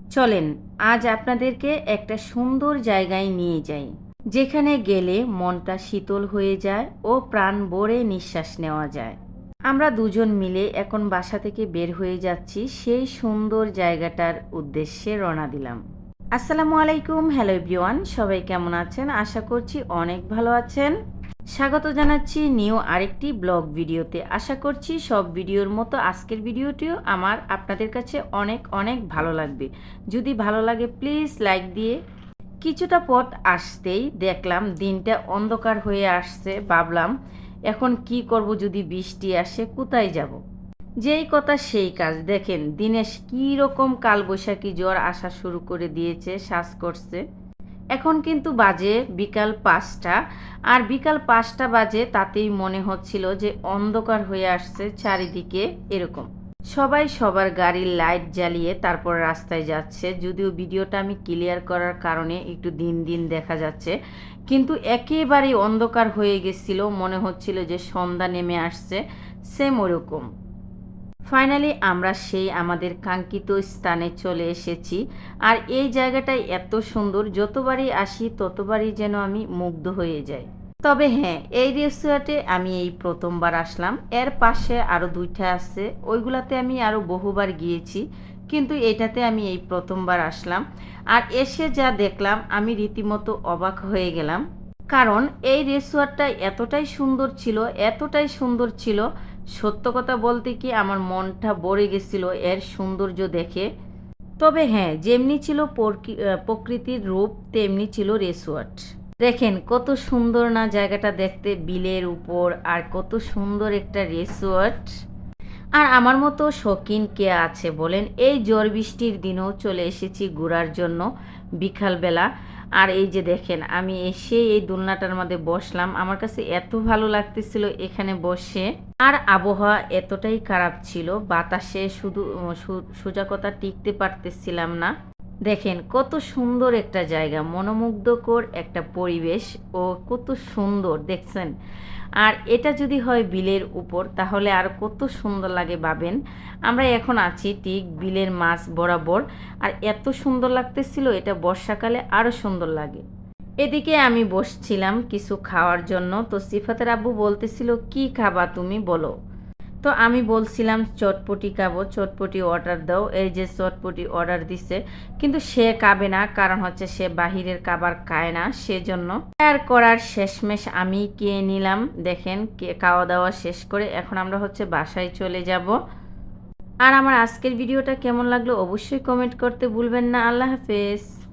চলেন, আজ আপনাদেরকে একটা সুন্দর জায়গায় নিয়ে যাই। যেখানে গেলে মনটা শীতল হয়ে যায় ও প্রাণ ভরে নিঃশ্বাস নেওয়া যায়। আমরা দুজন মিলে এখন বাসা থেকে বের হয়ে যাচ্ছি সেই সুন্দর জায়গাটার উদ্দেশ্যে রওনা দিলাম। আসসালামু আলাইকুম, হ্যালো এভরিওয়ান, সবাই কেমন আছেন? আশা করছি অনেক ভালো আছেন। স্বাগত জানাচ্ছি নিউ আরেকটি ব্লগ ভিডিওতে। আশা করছি সব ভিডিওর মতো আজকের ভিডিওটিও আমার আপনাদের কাছে অনেক অনেক ভালো লাগবে। যদি ভালো লাগে প্লিজ লাইক দিয়ে কিছুটা পথ আসতেই দেখলাম, দিনটা অন্ধকার হয়ে আসছে, ভাবলাম এখন কি করব যদি বৃষ্টি আসে, কোথায় যাব? যেই কথা সেই কাজ। দেখেন, দিনেশ কী রকম কালবৈশাখী জ্বর আসা শুরু করে দিয়েছে শ্বাস করছে। এখন কিন্তু বাজে বিকাল পাঁচটা, আর বিকাল পাঁচটা বাজে তাতেই মনে হচ্ছিল যে অন্ধকার হয়ে আসছে চারিদিকে এরকম। সবাই সবার গাড়ির লাইট জ্বালিয়ে তারপর রাস্তায় যাচ্ছে, যদিও ভিডিওটা আমি ক্লিয়ার করার কারণে একটু দিন দিন দেখা যাচ্ছে। কিন্তু একেবারেই অন্ধকার হয়ে গেছিল, মনে হচ্ছিল যে সন্ধ্যা নেমে আসছে, সেম ওরকম। ফাইনালি আমরা সেই আমাদের কাঙ্ক্ষিত স্থানে চলে এসেছি। আর এই জায়গাটাই এত সুন্দর, যতবারই আসি, ততবারই যেন আমি মুগ্ধ হয়ে যাই। তবে হ্যাঁ এই রেস্তোরাঁটে আমি এই প্রথমবার আসলাম। এর পাশে আরও দুইটা আছে, ওইগুলাতে আমি আরও বহুবার গিয়েছি, কিন্তু এটাতে আমি এই প্রথমবার আসলাম। আর এসে যা দেখলাম, আমি রীতিমতো অবাক হয়ে গেলাম। কারণ এই রেস্তোরাঁটা এতটাই সুন্দর ছিল, এতটাই সুন্দর ছিল সত্য কথা বলতে কি আমার মনটা ভরে গেছিল এর সৌন্দর্য দেখে? তবে হ্যাঁ যেমনি ছিল প্রকৃতির রূপ, তেমনি ছিল রেসোয়ার্ট দেখেন, কত সুন্দর না জায়গাটা দেখতে বিলের উপর, আর কত সুন্দর একটা রেসোয়ার্ট আর আমার মতো শৌখিন কে আছে বলেন? এই ঝড় বৃষ্টির দিনেও চলে এসেছি ঘোরার জন্য বিকালবেলা। আর এই যে দেখেন, আমি এসে এই দোলনাটার মধ্যে বসলাম। আমার কাছে এত ভালো লাগতেছিল এখানে বসে। আর আবহাওয়া এতটাই খারাপ ছিল, বাতাসে শুধু সোজা কথা টিকতে পারতেছিলাম না। দেখেন, কত সুন্দর একটা জায়গা, মনোমুগ্ধকর একটা পরিবেশ ও কত সুন্দর, দেখছেন? আর এটা যদি হয় বিলের উপর, তাহলে আর কত সুন্দর লাগে ভাবেন? আমরা এখন আছি ঠিক বিলের মাছ বরাবর, আর এত সুন্দর লাগতেছিল, এটা বর্ষাকালে আরও সুন্দর লাগে। এদিকে আমি বসছিলাম কিছু খাওয়ার জন্য, তো সিফাতের আব্বু বলতেছিল, কি খাবা তুমি বলো? তো আমি বলছিলাম, চটপটি খাব, চটপটি অর্ডার দাও। এই যে চটপটি অর্ডার দিছে, কিন্তু সে খাবে না, কারণ হচ্ছে সে বাহিরের খাবার খায় না। সেজন্য আর করার শেষমেশ আমি কে নিলাম। দেখেন, কে খাওয়া দাওয়া শেষ করে এখন আমরা হচ্ছে বাসায় চলে যাব। আর আমার আজকের ভিডিওটা কেমন লাগল অবশ্যই কমেন্ট করতে ভুলবেন না। আল্লাহ হাফেজ।